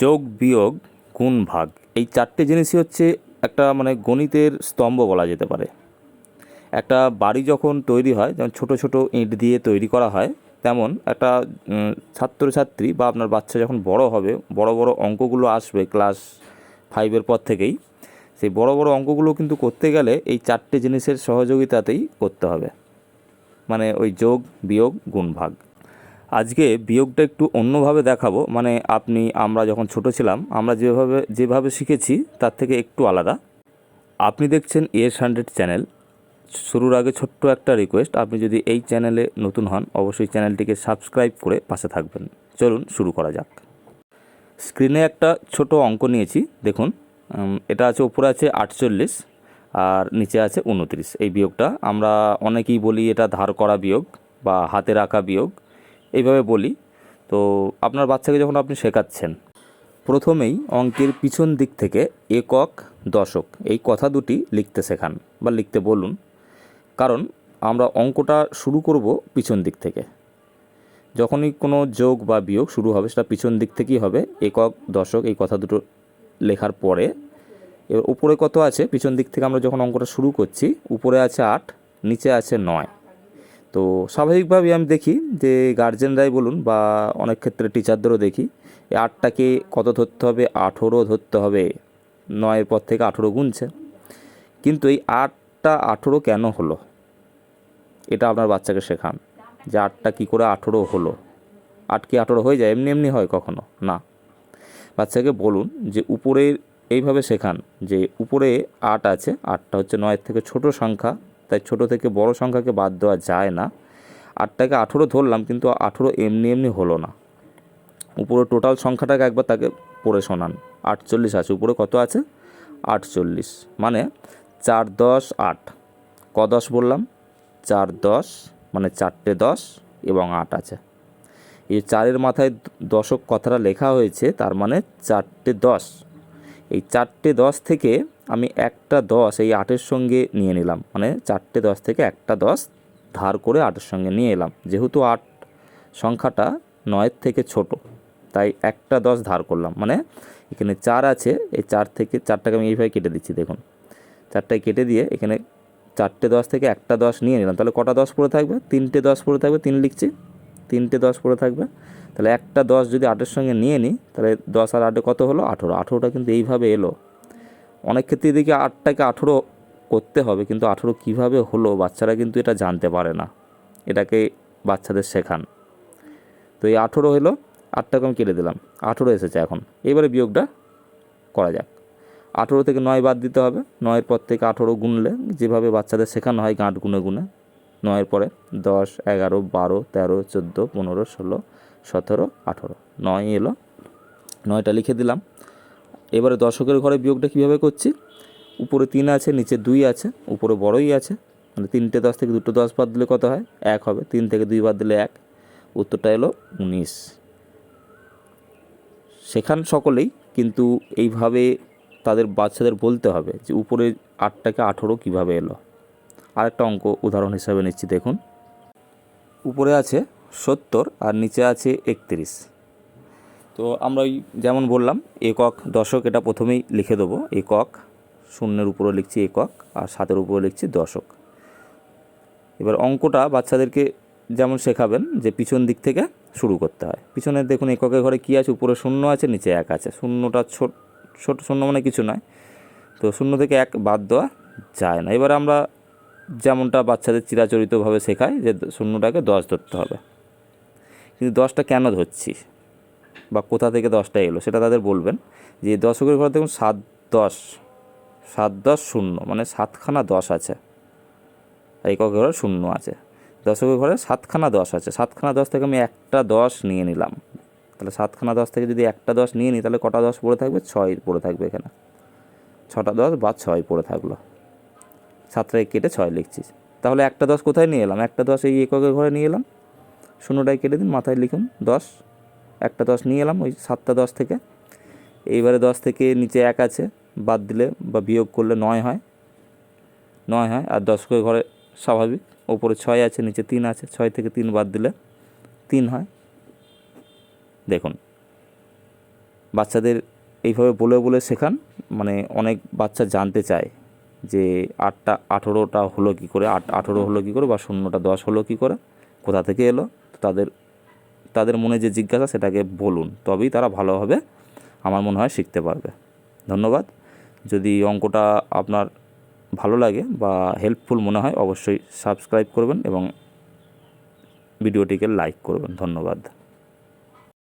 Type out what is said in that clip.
যোগ বিয়োগ গুণ ভাগ। এই চারটে জিনিসই হচ্ছে একটা মানে গণিতের স্তম্ভ বলা যেতে পারে। একটা বাড়ি যখন তৈরি হয়, যেমন ছোট ছোট ইঁট দিয়ে তৈরি করা হয়, তেমন একটা ছাত্রছাত্রী বা আপনার বাচ্চা যখন বড় হবে, বড় বড় অঙ্কগুলো আসবে ক্লাস ফাইভের পর থেকেই, সেই বড় বড় অঙ্কগুলো কিন্তু করতে গেলে এই চারটে জিনিসের সহযোগিতাতেই করতে হবে। মানে ওই যোগ, বিয়োগ, গুণ ভাগ। আজকে বিয়োগটা একটু অন্যভাবে দেখাবো। মানে আপনি, আমরা যখন ছোট ছিলাম, আমরা যেভাবে যেভাবে শিখেছি, তার থেকে একটু আলাদা। আপনি দেখছেন এস হান্ড্রেড চ্যানেল। শুরুর আগে ছোট্ট একটা রিকোয়েস্ট, আপনি যদি এই চ্যানেলে নতুন হন, অবশ্যই চ্যানেলটিকে সাবস্ক্রাইব করে পাশে থাকবেন। চলুন শুরু করা যাক। স্ক্রিনে একটা ছোট অঙ্ক নিয়েছি, দেখুন। এটা আছে উপরে আছে আটচল্লিশ, আর নিচে আছে উনত্রিশ। এই বিয়োগটা আমরা অনেকেই বলি এটা ধার করা বিয়োগ বা হাতে রাখা বিয়োগ। এইভাবে বলি। তো আপনার বাচ্চাকে যখন আপনি শেখাচ্ছেন, প্রথমেই অঙ্কের পিছন দিক থেকে একক দশক, এই কথা দুটি লিখতে শেখান বা লিখতে বলুন। কারণ আমরা অঙ্কটা শুরু করব পিছন দিক থেকে। যখনই কোনো যোগ বা বিয়োগ শুরু হবে, সেটা পিছন দিক থেকেই হবে, একক দশক, এই কথা দুটো লেখার পরে। এবার উপরে কত আছে? পিছন দিক থেকে আমরা যখন অঙ্কটা শুরু করছি, উপরে আছে আট, নিচে আছে নয়। তো স্বাভাবিকভাবেই আমি দেখি যে গার্জেনরাই বলুন বা অনেক ক্ষেত্রে টিচারদেরও দেখি, এই আটটাকে কত ধরতে হবে? আঠেরো ধরতে হবে। নয়ের পর থেকে আঠেরো গুনছে। কিন্তু এই আটটা আঠেরো কেন হলো? এটা আপনার বাচ্চাকে শেখান যে আটটা কী করে আঠেরো হলো। আট কি আঠেরো হয়ে যায়? এমনি এমনি হয় কখনো? না। বাচ্চাকে বলুন যে উপরে এইভাবে শেখান যে উপরে আট আছে, আটটা হচ্ছে নয়ের থেকে ছোট সংখ্যা। তাই ছোট থেকে বড় সংখ্যাকে বাদ দেওয়া যায় না। আটটাকে আঠেরো ধরলাম, কিন্তু আঠেরো এমনি এমনি হলো না। উপরে টোটাল সংখ্যাটাকে একবার তাকে পড়ে শোনান। আটচল্লিশ আছে, উপরে কত আছে? আটচল্লিশ। মানে চার দশ আট। ক দশ বললাম? চার দশ মানে চারটে দশ এবং আট আছে। এই চারের মাথায় দশক কথাটা লেখা হয়েছে, তার মানে চারটে দশ। এই চারটে দশ থেকে আমি একটা দশ এই আটের সঙ্গে নিয়ে নিলাম। মানে চারটে দশ থেকে একটা দশ ধার করে আটের সঙ্গে নিয়ে এলাম। যেহেতু আট সংখ্যাটা নয়ের থেকে ছোট, তাই একটা দশ ধার করলাম। মানে এখানে চার আছে, এই চার থেকে চারটাকে আমি এইভাবে কেটে দিচ্ছি, দেখুন। চারটায় কেটে দিয়ে এখানে চারটে দশ থেকে একটা দশ নিয়ে নিলাম। তাহলে কটা দশ পড়ে থাকবে? তিনটে দশ পড়ে থাকবে, তিন লিখছি। তিনটে দশ পড়ে থাকবে। তাহলে একটা দশ যদি আটের সঙ্গে নিয়ে নিই, তাহলে দশ আর আটে কত হলো? আঠেরো। আঠেরোটা কিন্তু এইভাবে এলো। অনেক ক্ষেত্রে দেখি আটটাকে আঠেরো করতে হবে, কিন্তু আঠেরো কীভাবে হলো বাচ্চারা কিন্তু এটা জানতে পারে না। এটাকে বাচ্চাদের শেখান। তো এই আঠেরো হলো, আটটাকে আমি কেটে দিলাম। আঠেরো এসেছে এখন। এবারে বিয়োগটা করা যাক। আঠেরো থেকে নয় বাদ দিতে হবে। নয়ের পর থেকে আঠেরো গুনলে যেভাবে বাচ্চাদের শেখানো হয় গাঁট গুনে গুনে নয়ের পরে দশ, এগারো, বারো, তেরো, চোদ্দ, পনেরো, ষোলো, সতেরো, আঠেরো। নয় এলো। নয়টা লিখে দিলাম। এবারে দশকের ঘরে বিয়োগটা কীভাবে করছি? উপরে তিন আছে, নিচে দুই আছে, উপরে বড়ই আছে। মানে তিনটে দশ থেকে দুটো দশ বাদ দিলে কত হয়? এক হবে। তিন থেকে দুই বাদ দিলে এক। উত্তরটা এলো উনিশ। সেখান সকলেই কিন্তু এইভাবে তাদের বাচ্চাদের বলতে হবে যে উপরে আটটাকে আঠেরো কীভাবে এলো। আরেকটা অঙ্ক উদাহরণ হিসাবে নিচ্ছি, দেখুন। উপরে আছে সত্তর আর নিচে আছে একত্রিশ। তো আমরা ওই যেমন বললাম, একক দশক এটা প্রথমেই লিখে দেবো। একক শূন্যের উপরে লিখছি একক আর সাতের উপরে লিখছি দশক। এবার অঙ্কটা বাচ্চাদেরকে যেমন শেখাবেন যে পিছন দিক থেকে শুরু করতে হয়। পিছনে দেখুন এককের ঘরে কী আছে? উপরে শূন্য আছে, নিচে এক আছে। শূন্যটা ছোট ছোট শূন্য মানে কিছু নয়। তো শূন্য থেকে এক বাদ দেওয়া যায় না। এবার আমরা যেমনটা বাচ্চাদের চিরাচরিতভাবে শেখায় যে শূন্যটাকে দশ ধরতে হবে। কিন্তু দশটা কেন ধরছি বা কোথা থেকে দশটা এলো? সেটা তাদের বলবেন যে দশকের ঘরে দেখুন সাত দশ সাত দশ শূন্য মানে সাতখানা দশ আছে। আর এককের ঘরে শূন্য আছে। দশকের ঘরে সাতখানা দশ আছে। সাতখানা দশ থেকে আমি একটা দশ নিয়ে নিলাম। তাহলে সাতখানা দশ থেকে যদি একটা দশ নিয়ে নিই তাহলে কটা দশ পড়ে থাকবে? ছয় পড়ে থাকবে এখানে। ছটা দশ বা ছয় পড়ে থাকল। সাতটায় কেটে ছয় লিখছি তাহলে একটা দশ কোথায় নিয়ে এলাম? একটা দশ এই এককের ঘরে নিয়ে এলাম। শূন্যটায় কেটে দিন, মাথায় লিখুন, দশ। একটা দশ নিয়ে এলাম, ওই সাতটা দশ থেকে। এইবারে দশ থেকে নিচে এক আছে, বাদ দিলে বা বিয়োগ করলে নয় হয়। নয় হয়, আর দশকের ঘরে স্বাভাবিক। ওপরে ছয় আছে, নিচে তিন আছে, ছয় থেকে তিন বাদ দিলে তিন হয়। দেখুন, বাচ্চাদের এইভাবে বলে বলে শেখান মানে অনেক বাচ্চা জানতে চায়। যে আটটা আঠেরোটা হলো কী করে? আট, আঠেরো হলো কী করে বা শূন্যটা দশ হলো কী করে? কোথা থেকে এলো? তাদের তাদের মনে যে জিজ্ঞাসা সেটাকে বলুন, তবেই তারা ভালোভাবে আমার মনে হয় শিখতে পারবে। ধন্যবাদ। যদি অঙ্কটা আপনার ভালো লাগে বা হেল্পফুল মনে হয়, অবশ্যই সাবস্ক্রাইব করবেন এবং ভিডিওটিকে লাইক করবেন। ধন্যবাদ।